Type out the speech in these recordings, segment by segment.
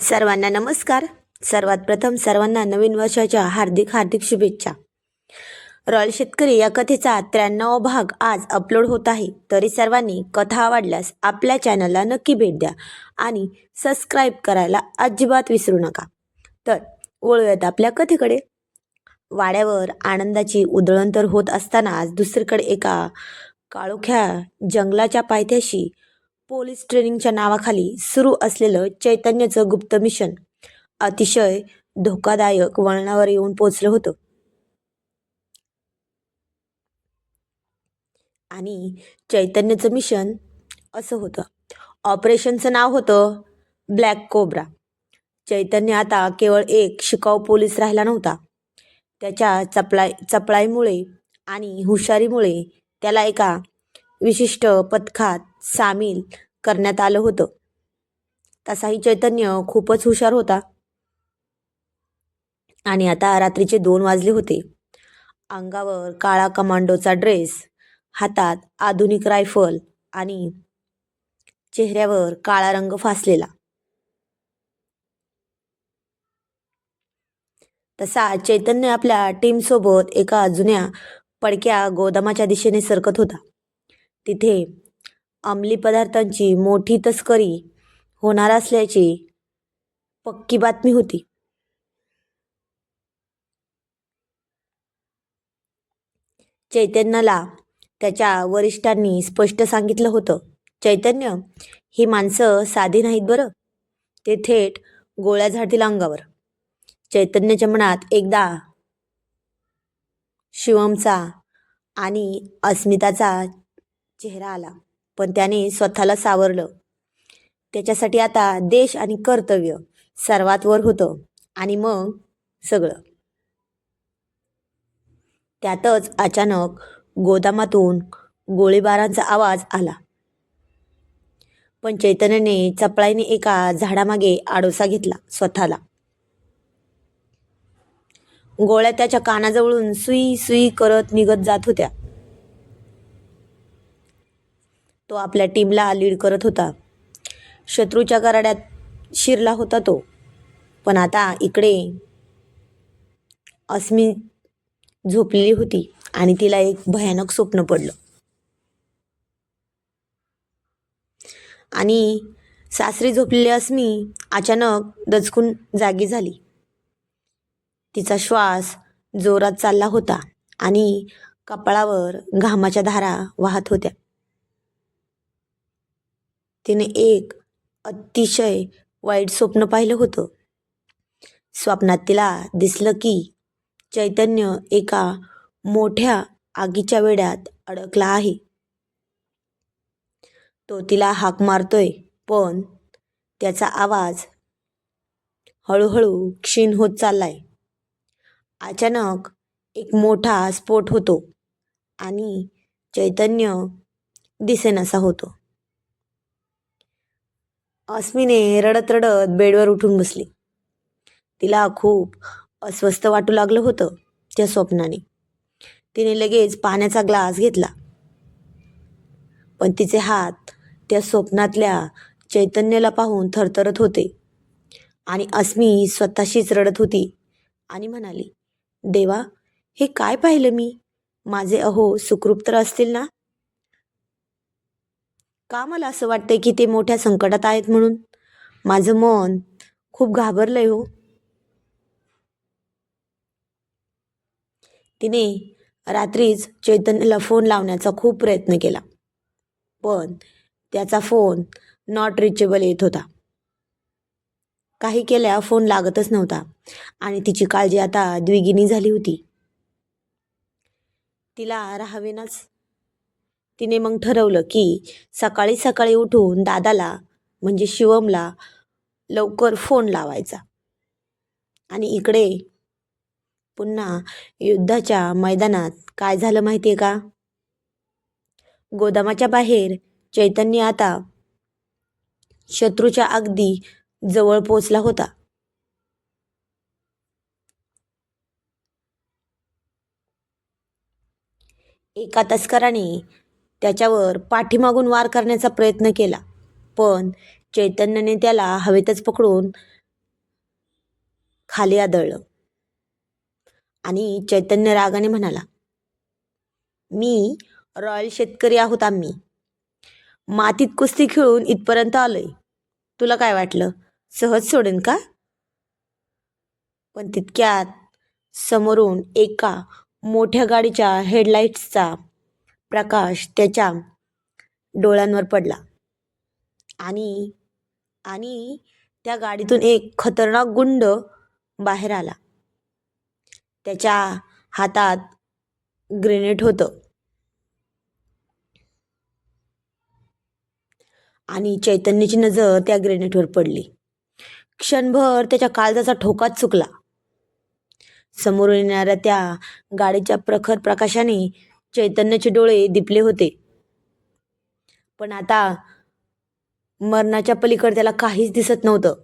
सर्वांना नमस्कार. सर्वात प्रथम सर्वांना नवीन वर्षाच्या हार्दिक हार्दिक शुभेच्छा. रॉयल शेतकरी या कथेचा त्र्याण्णव भाग आज अपलोड होत आहे. तरी सर्वांनी कथा आवडल्यास आपल्या चॅनलला नक्की भेट द्या आणि सबस्क्राईब करायला अजिबात विसरू नका. तर वळूयात आपल्या कथेकडे. वाड्यावर आनंदाची उधळण तर होत असताना आज दुसरीकडे एका काळोख्या जंगलाच्या पायथ्याशी पोलीस ट्रेनिंगच्या नावाखाली सुरू असलेलं चैतन्याचं गुप्त मिशन अतिशय धोकादायक वळणावर येऊन पोचलं होतं. आणि चैतन्याचं मिशन असं होतं. ऑपरेशनचं नाव होतं ब्लॅक कोब्रा. चैतन्य आता केवळ एक शिकाऊ पोलीस राहिला नव्हता. त्याच्या चपलाय चपळाईमुळे आणि हुशारीमुळे त्याला एका विशिष्ट पथकात सामील करण्यात आलं होतं. तसाही चैतन्य खूपच हुशार होता. आणि आता रात्रीचे दोन वाजले होते. अंगावर काळा कमांडोचा ड्रेस हातात आधुनिक रायफल आणि चेहऱ्यावर काळा रंग फासलेला. तसा चैतन्य आपल्या टीमसोबत एका जुन्या पडक्या गोदामाच्या दिशेने सरकत होता. तिथे अंमली पदार्थांची मोठी तस्करी होणार असल्याची पक्की बातमी होती. चैतन्याला त्याच्या वरिष्ठांनी स्पष्ट सांगितलं होतं चैतन्य ही माणसं साधी नाहीत बरं. ते थेट गोळ्या झाडतील अंगावर. चैतन्याच्या मनात एकदा शिवमचा आणि अस्मिताचा चेहरा आला. पण त्याने स्वतःला सावरलं. त्याच्यासाठी आता देश आणि कर्तव्य सर्वात वर होतं आणि मग सगळं. त्यातच अचानक गोदामातून गोळीबारांचा आवाज आला. पण चैतन्याने चपळाईने एका झाडामागे आडोसा घेतला स्वतःला. गोळ्या त्याच्या कानाजवळून सुई सुई करत निघत जात होत्या. तो आपल्या टीमला लीड करत होता. शत्रूच्या कराड्यात शिरला होता तो. पण आता इकडे अस्मी झोपलेली होती आणि तिला एक भयानक स्वप्न पडलं. आणि सासरी झोपलेली अस्मी अचानक दचकून जागी झाली. तिचा श्वास जोरात चालला होता आणि कपाळावर घामाच्या धारा वाहत होत्या. तिने एक अतिशय वाईट स्वप्न पाहिलं होतं. स्वप्नात तिला दिसलं की चैतन्य एका मोठ्या आगीच्या वेड्यात अडकला आहे. तो तिला हाक मारतोय पण त्याचा आवाज हळूहळू क्षीण होत चाललाय. अचानक एक मोठा स्फोट होतो आणि चैतन्य दिसेनासा होतो. अस्मिने रडत रडत बेडवर उठून बसली. तिला खूप अस्वस्थ वाटू लागलं होतं त्या स्वप्नाने. तिने लगेच पाण्याचा ग्लास घेतला. पण तिचे हात त्या स्वप्नातल्या चैतन्याला पाहून थरथरत होते. आणि अस्मी स्वतःशीच रडत होती आणि म्हणाली देवा हे काय पाहिलं मी? माझे अहो सुखरूप तर असतील ना? का मला असं वाटतंय की ते मोठ्या संकटात आहेत म्हणून? माझं मन खूप घाबरलंय हो. तिने रात्रीच चैतन्यला फोन लावण्याचा खूप प्रयत्न केला. पण त्याचा फोन नॉट रिचेबल येत होता. काही केल्या फोन लागतच नव्हता आणि तिची काळजी आता द्विगिनी झाली होती. तिला राहावेनाच तिने मग ठरवलं की सकाळी सकाळी उठून दादाला म्हणजे शिवमला लवकर फोन लावायचा. आणि इकडे पुन्हा युद्धाच्या मैदानात काय झालं माहिती आहे का? गोदामाच्या बाहेर चैतन्य आता शत्रूच्या अगदी जवळ पोचला होता. एका तस्कराने त्याच्यावर पाठीमागून वार करण्याचा प्रयत्न केला. पण चैतन्याने त्याला हवेतच पकडून खाली आदळलं. आणि चैतन्य रागाने म्हणाला मी रॉयल शेतकरी आहोत आम्ही. मातीत कुस्ती खेळून इथपर्यंत आलोय. तुला काय वाटलं? सहज सोडेन का? पण तितक्यात समोरून एका मोठ्या गाडीच्या हेडलाईट्सचा प्रकाश त्याच्या डोळ्यांवर पडला. आणि आणि त्या गाडीतून एक खतरनाक गुंड बाहेर आला. त्याच्या हातात ग्रेनेड होतं. आणि चैतन्याची नजर त्या ग्रेनेडवर पडली. क्षणभर त्याच्या काळजाचा ठोकाच चुकला. समोरून येणाऱ्या त्या गाडीच्या प्रखर प्रकाशाने चैतन्याचे डोळे दिपले होते. पण आता मरणाच्या पलीकडे त्याला काहीच दिसत नव्हतं.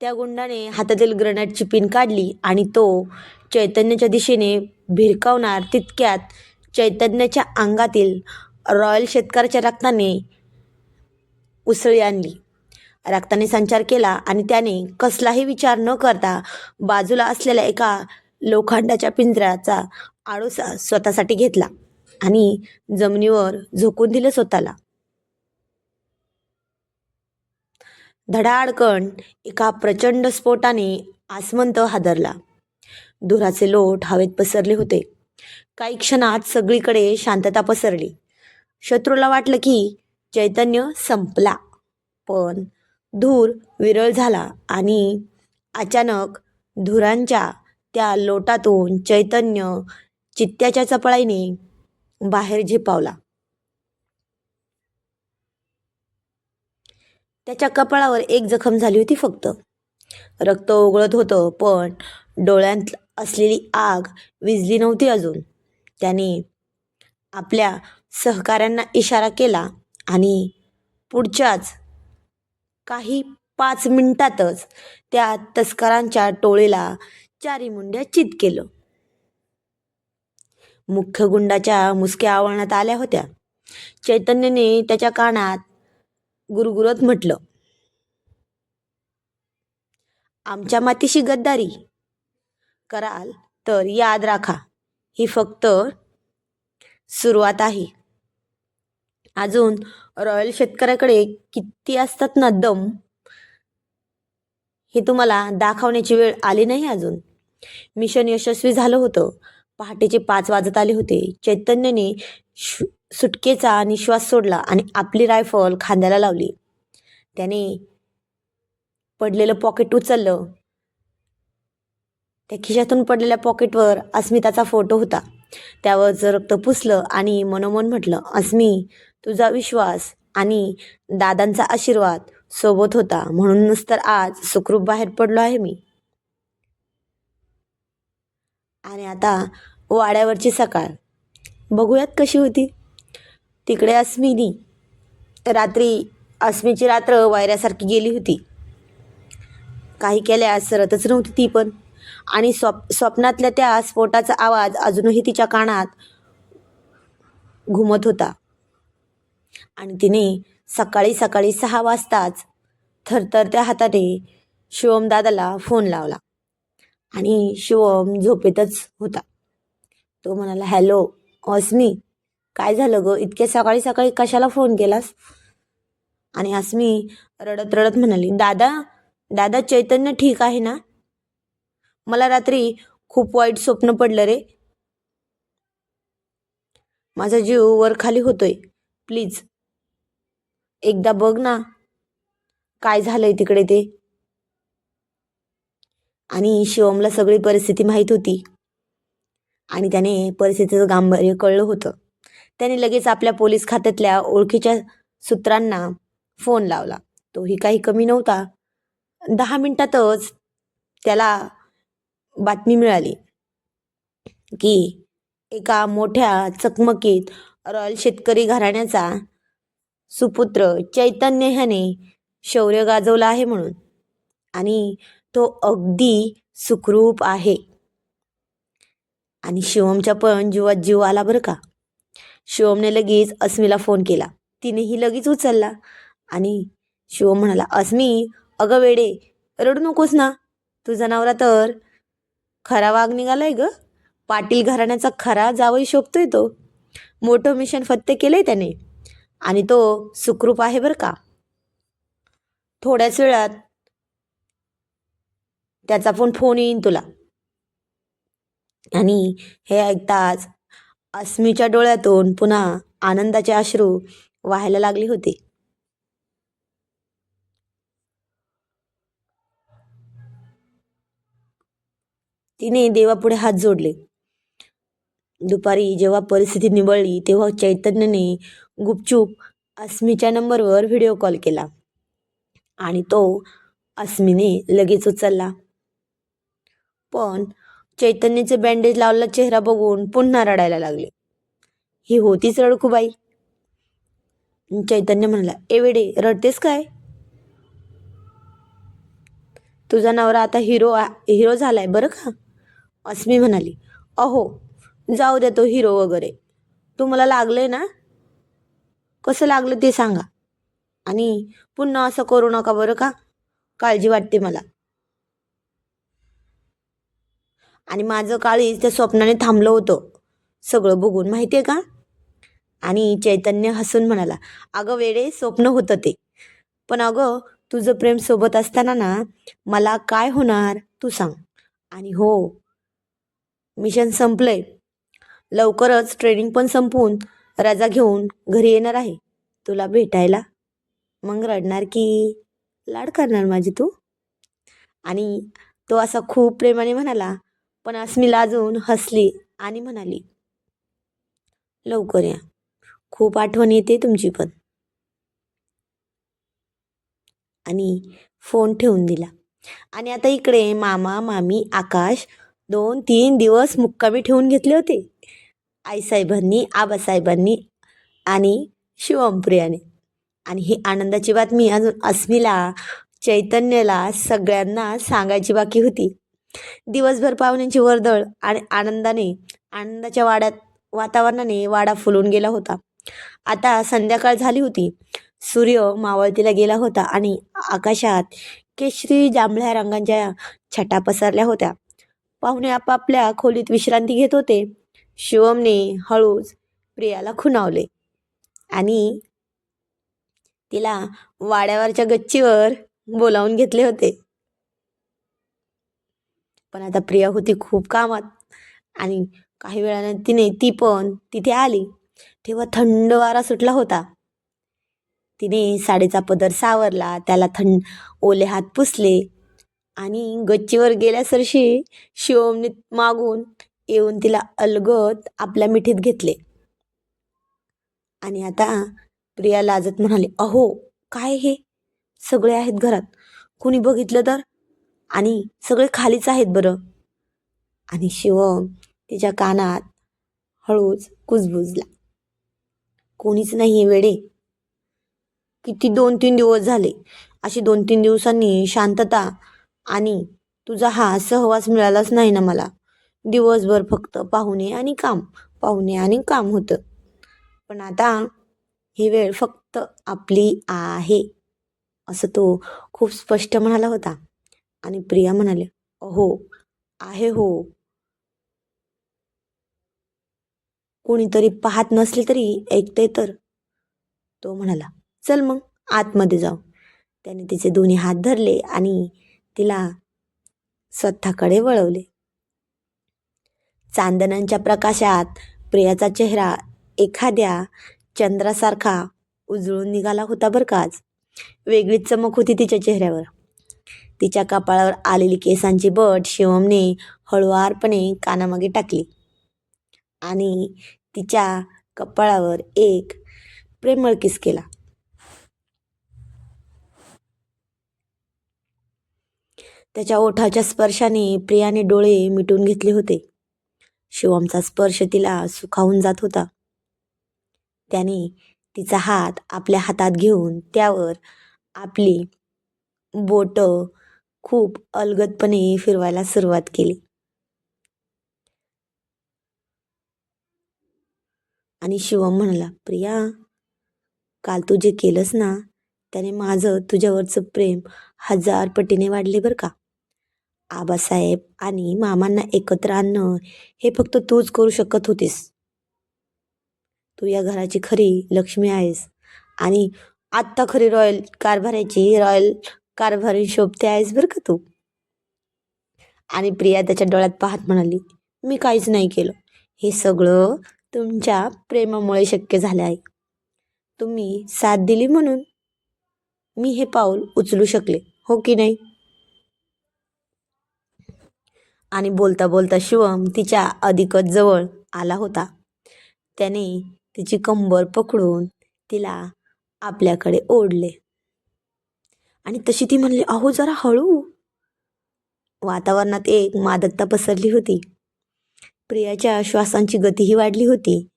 त्या गुंडाने हातातील ग्रेनेडची पिन काढली आणि तो चैतन्याच्या दिशेने भिरकावणार तितक्यात चैतन्याच्या अंगातील रॉयल शेतकऱ्याच्या रक्ताने उसळी आणली. रक्ताने संचार केला आणि त्याने कसलाही विचार न करता बाजूला असलेल्या एका लोखंडाच्या पिंजऱ्याचा आडोसा स्वतःसाठी घेतला आणि जमिनीवर झोकून दिलं स्वतःला. धडाडकण एका प्रचंड स्फोटाने आसमंत हादरला. धुराचे लोट हवेत पसरले होते. काही क्षणात सगळीकडे शांतता पसरली. शत्रूला वाटलं की चैतन्य संपला पण धूर विरळ झाला आणि अचानक धुरांच्या त्या लोटातून चैतन्य चित्त्याच्या चपळाईने बाहेर झेपावला. त्याच्या कपाळावर एक जखम झाली होती फक्त. रक्त ओघळत होतं पण डोळ्यात असलेली आग विजली नव्हती अजून. त्याने आपल्या सहकाऱ्यांना इशारा केला आणि पुढच्याच काही पाच मिनिटातच त्या तस्करांच्या टोळीला चारी मुंड्या चित केलं. मुख्य गुंडाच्या मुसक्या आवळण्यात आल्या होत्या. चैतन्यने त्याच्या कानात गुरगुरत म्हटलं आमच्या मातीशी गद्दारी कराल तर याद राखा ही फक्त सुरुवात आहे. अजून रॉयल शेतकऱ्याकडे किती असतात ना दम हे तुम्हाला दाखवण्याची वेळ आली नाही अजून. मिशन यशस्वी झालं होतं. पहाटेचे पाच वाजत आले होते. चैतन्यने शु सुटकेचा निश्वास सोडला आणि आपली रायफल खांद्याला लावली. त्याने पडलेलं पॉकेट उचललं. त्या खिशातून पडलेल्या पॉकेटवर अस्मिताचा फोटो होता. त्यावरचं रक्त पुसलं आणि मनोमन म्हटलं अस्मी तुझा विश्वास आणि दादांचा आशीर्वाद सोबत होता. म्हणूनच तर आज सुखरूप बाहेर पडलो आहे मी. आणि आता वाड्यावरची सकाळ. बघूयात कशी होती. तिकडे अस्मिनी रात्री अस्मीची रात्र वायऱ्यासारखी गेली होती. काही केल्या सरतच नव्हती ती पण. आणि स्वप स्वप्नातल्या त्या स्फोटाचा आवाज अजूनही तिच्या कानात घुमत होता. आणि तिने सकाळी सकाळी सहा वाजताच थरथरत्या हाताने शिवमदादाला फोन लावला. आणि शिवम झोपेतच होता. तो म्हणाला हॅलो अस्मी काय झालं गं? इतक्या सकाळी सकाळी कशाला फोन केलास? आणि अस्मी रडत रडत म्हणाली दादा दादा चैतन्य ठीक आहे ना? मला रात्री खूप वाईट स्वप्न पडलं रे. माझा जीव वर खाली होतोय. प्लीज एकदा बघ ना काय झालंय तिकडे ते. आणि शिवमला सगळी परिस्थिती माहीत होती. आणि त्याने परिस्थितीचं गांभीर्य कळलं होतं. त्याने लगेच आपल्या पोलीस खात्यातल्या ओळखीच्या सूत्रांना फोन लावला. तोही काही कमी नव्हता. दहा मिनिटातच त्याला बातमी मिळाली की एका मोठ्या चकमकीत रॉयल शेतकरी घराण्याचा सुपुत्र चैतन्य ह्याने शौर्य गाजवलं आहे म्हणून. आणि तो अगदी सुखरूप आहे. आणि शिवमच्या पण जीवात जीव आला बरं का? शिवमने लगेच अस्मीला फोन केला. तिनेही लगेच उचलला आणि शिवम म्हणाला अस्मी अगं वेडे रडू नकोस ना. तुझा नवरा तर खरा वाघ निघालाय ग. पाटील घराण्याचा खरा जावई शोभतोय तो. मोठं मिशन फत्ते केलंय त्याने आणि तो सुखरूप आहे बरं का? थोड्याच वेळात त्याचा पण फोन येईन तुला. आणि हे ऐकताच अस्मीच्या डोळ्यातून पुन्हा आनंदाचे अश्रू व्हायला लागले होते. तिने देवापुढे हात जोडले. दुपारी जेव्हा परिस्थिती निवळली तेव्हा चैतन्यने गुपचूप अस्मीच्या नंबरवर व्हिडिओ कॉल केला. आणि तो अस्मीने लगेच उचलला. पण चैतन्यचे बँडेज लावलेला चेहरा बघून पुन्हा रडायला लागले. ही होतीच रडकूबाई चैतन्य म्हणला एवेडे रडतेस काय? तुझा नवरा आता हिरो हिरो झालाय बरं का? अस्मी म्हणाली अहो जाऊ दे तो हिरो वगैरे. तुम्हाला लागलंय ना? कसं लागलं ते सांगा. आणि पुन्हा असं करू नका बरं का? काळजी वाटते मला. आणि माझं काळीज त्या स्वप्नाने थांबलं होतं. सगळं बघून माहिती आहे का? आणि चैतन्य हसून म्हणाला अगं वेडे स्वप्न होतं ते. पण अगं तुझं प्रेम सोबत असताना ना मला काय होणार तू सांग. आणि हो मिशन संपलंय. लवकरच ट्रेनिंग पण संपवून रजा घेऊन घरी येणार आहे. तुला भेटायला. मग रडणार की लाड करणार माझी तू? आणि तो असा खूप प्रेमाने म्हणाला पण अस्मी लाजून हसली आणि म्हणाली लवकर या. खूप आठवण येते तुमची पण. आणि फोन ठेवून दिला. आणि आता इकडे मामा मामी आकाश दोन तीन दिवस मुक्कामी ठेवून घेतले होते. आईसाहेबांनी आबासाहेबांनी आणि शिवमप्रियाने. आणि ही आनंदाची बातमी अजून अस्मीला चैतन्यला सगळ्यांना सांगायची बाकी होती. दिवसभर पाहुण्यांची वर्दळ आणि आनंदाने आनंदाच्या वाड्यात वातावरणाने वाडा फुलून गेला होता. आता संध्याकाळ झाली होती. सूर्य मावळतीला गेला होता आणि आकाशात केशरी जांभळ्या रंगांच्या छटा पसरल्या होत्या. पाहुणे आपापल्या खोलीत विश्रांती घेत होते. शिवमने हळूच प्रियाला खुणावले आणि तिला वाड्यावरच्या गच्चीवर बोलावून घेतले होते. पण आता प्रिया होती खूप कामात. आणि काही वेळाने तिने ती पण तिथे आली. तेव्हा थंड वारा सुटला होता. तिने साडीचा पदर सावरला त्याला थंड ओले हात पुसले आणि गच्चीवर गेल्यासरशी शिवमने मागून येऊन तिला अलगत आपल्या मिठीत घेतले. आणि आता प्रिया लाजत म्हणाली अहो काय हे? सगळे आहेत घरात. कुणी बघितलं तर? आणि सगळे खालीच आहेत बरं. आणि शिवम तिच्या कानात हळूच कुजबुजला. कोणीच नाही आहे वेडे. किती दोन तीन दिवस झाले. अशी दोन तीन दिवसांनी शांतता आणि तुझा हा सहवास मिळालाच नाही ना मला. दिवसभर फक्त पाहुणे आणि काम पाहुणे आणि काम होतं. पण आता ही वेळ फक्त आपली आहे असं तो खूप स्पष्ट म्हणाला होता. आणि प्रिया म्हणाले अहो आहे हो. कोणीतरी पाहत नसले तरी ऐकते तर. तो म्हणाला चल मग आतमध्ये जाऊ. त्याने तिचे दोन्ही हात धरले आणि तिला स्वतःकडे वळवले. चांदण्यांच्या प्रकाशात प्रियाचा चेहरा एखाद्या चंद्रासारखा उजळून निघाला होता बरं काच वेगळीच चमक होती तिच्या चेहऱ्यावर. तिच्या कपाळावर आलेली केसांची बट शिवमने हळुवारपणे कानामागे टाकली. आणि तिच्या कपाळावर एक प्रेमळ किस केला. त्याच्या ओठाच्या स्पर्शाने प्रियाने डोळे मिटून घेतले होते. शिवमचा स्पर्श तिला सुखावून जात होता. त्याने तिचा हात आपल्या हातात घेऊन त्यावर आपली बोटं खूप अलगदपणे फिरवायला सुरुवात केली. आणि शिवम म्हणाला प्रिया काल तू जे केलंस ना त्याने माझं तुझ्यावरचं प्रेम हजार पटीने वाढले बरं का. आबासाहेब आणि मामांना एकत्र आणणं हे फक्त तूच करू शकत होतीस. तू या घराची खरी लक्ष्मी आहेस आणि आत्ता खरी रॉयल कारभाराची रॉयल कारभारी शोभते आहेस बरं का तू? आणि प्रिया त्याच्या डोळ्यात पाहत म्हणाली मी काहीच नाही केलं. हे सगळं तुमच्या प्रेमामुळे शक्य झालं आहे. तुम्ही साथ दिली म्हणून मी हे पाऊल उचलू शकले हो की नाही? आणि बोलता बोलता शिवम तिच्या अधिकच जवळ आला होता. त्याने तिची कंबर पकडून तिला आपल्याकडे ओढले. आणि तशी ती म्हणली अहो जरा हळू. वातावरणात एक मादकता पसरली होती. प्रियाच्या श्वासांची गतीही वाढली होती.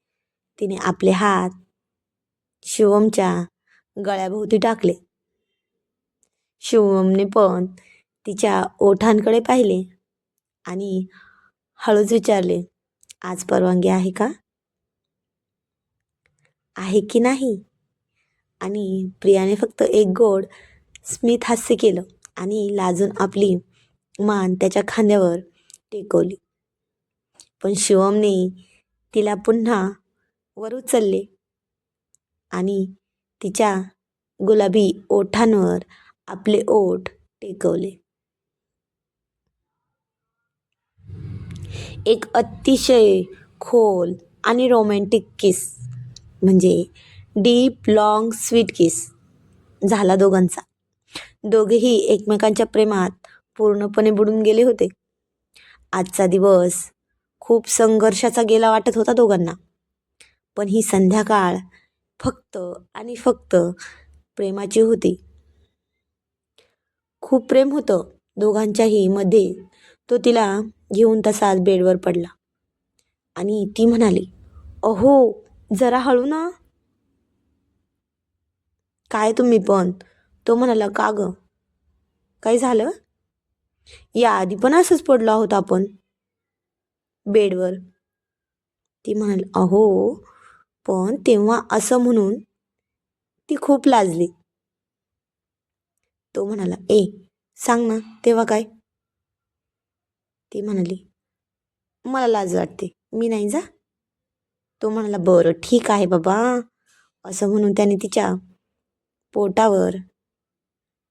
तिने आपले हात शिवमच्या गळ्याभोवती टाकले. शिवमने पण तिच्या ओठांकडे पाहिले आणि हळूच विचारले आज परवानगी आहे का? आहे की नाही? आणि प्रियाने फक्त एक गोड स्मित हास्य केलं आणि लाजून आपली मान त्याच्या खांद्यावर टेकवली. पण शिवमने तिला पुन्हा वर उचलले आणि तिच्या गुलाबी ओठांवर आपले ओठ टेकवले. एक अतिशय खोल आणि रोमॅन्टिक किस म्हणजे डीप लॉंग स्वीट किस झाला दोघांचा. दोघेही एकमेकांच्या प्रेमात पूर्णपणे बुडून गेले होते. आजचा दिवस खूप संघर्षाचा गेला वाटत होता दोघांना. पण ही संध्याकाळ फक्त आणि फक्त प्रेमाची होती. खूप प्रेम होतं दोघांच्याही मध्ये. तो तिला घेऊन तसाच बेडवर पडला. आणि ती म्हणाली अहो जरा हळू ना. काय तुम्ही पण? तो म्हणाला का ग? काय झालं? या आधी पण असंच पडलो आहोत आपण. बेडवर. ती म्हणाली अहो पण तेव्हा असं म्हणून ती खूप लाजली. तो म्हणाला ए सांग ना तेव्हा काय? ती म्हणाली मला लाज वाटते मी नाही जा. तो म्हणाला बरं ठीक आहे बाबा. असं म्हणून त्याने तिच्या पोटावर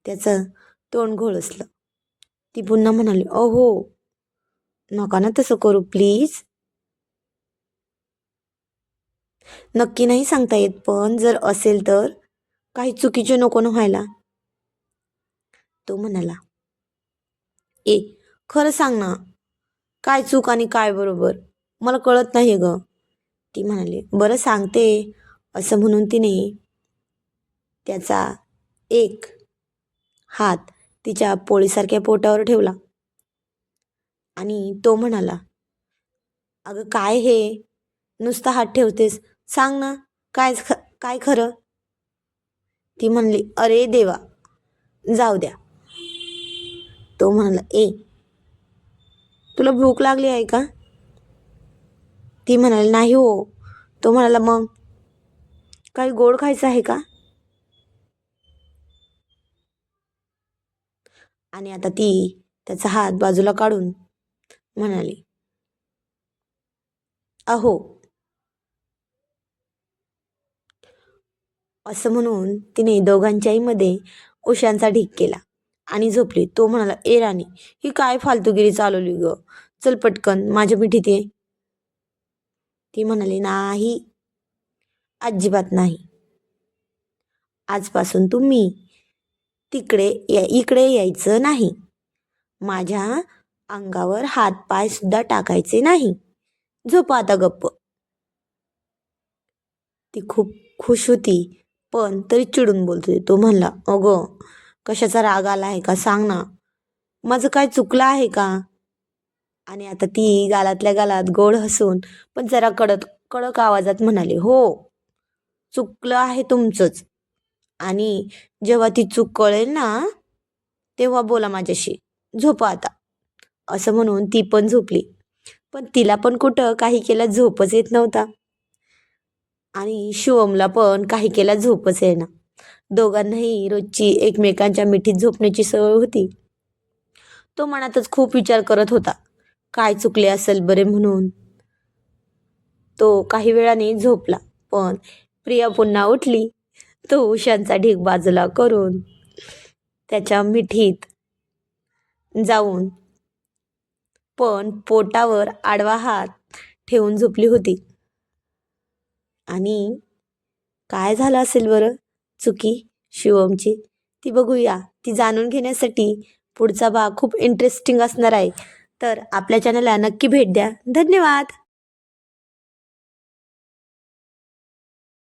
त्याचं तोंड घोळसलं ती पुन्हा म्हणाली अहो नका ना तसं करू प्लीज. नक्की नाही सांगता येत पण जर असेल तर काही चुकीचे नको न व्हायला. तो म्हणाला ए खरं सांग ना काय चूक आणि काय बरोबर? मला कळत नाही ग. ती म्हणाली बरं सांगते असं म्हणून तिने त्याचा एक हात तिच्या पोळीसारख्या पोटावर ठेवला. आणि तो म्हणाला अगं काय हे? नुसता हात ठेवतेस. सांग ना काय ख काय खरं? ती म्हणली अरे देवा जाऊ द्या. तो म्हणाला ए तुला भूक लागली आहे का? ती म्हणाली नाही हो. तो म्हणाला मग काही गोड खायचं आहे का? आणि आता ती त्याचा हात बाजूला काढून म्हणाली अहो. असं म्हणून तिने दोघांच्याही मध्ये उशांचा ढीक केला आणि झोपली. तो म्हणाला ए राणी ही काय फालतूगिरी चालवली ग? चल पटकन माझ्या पिठीत ये. ती म्हणाली नाही अजिबात नाही. आजपासून तुम्ही तिकडे या इकडे यायचं नाही. माझ्या अंगावर हातपायसुद्धा सुद्धा टाकायचे नाही. झोपा आता गप्प. ती खूप खुश होती पण तरी चिडून बोलते. तो म्हणला अगं कशाचा राग आला आहे का? सांग ना. माझं काय चुकलं आहे का? आणि आता ती गालातल्या गालात गोड हसून पण जरा कडक कडक आवाजात म्हणाली हो चुकलं आहे तुमचंच. आणि जेव्हा ती चूक कळेल ना तेव्हा बोला माझ्याशी. झोपा आता. असं म्हणून ती पण झोपली. पण तिला पण कुठं काही केल्या झोपच येत नव्हता. आणि शिवमला पण काही केला झोपच येणार दोघांनाही रोजची एकमेकांच्या मिठीत झोपण्याची सवय होती. तो मनातच खूप विचार करत होता. काय चुकले असेल बरे म्हणून? तो काही वेळाने झोपला पण प्रिया पुन्हा उठली. तो उशांचा ढीग बाजूला करून त्याच्या मिठीत जाऊन पण पोटावर आडवा हात ठेवून झोपली होती. आणि काय झालं असेल बरं? चुकी? शिवमची? ती बघूया. ती जाणून घेण्यासाठी पुढचा भाग खूप इंटरेस्टिंग असणार आहे. तर आपल्या चॅनलला नक्की भेट द्या. धन्यवाद!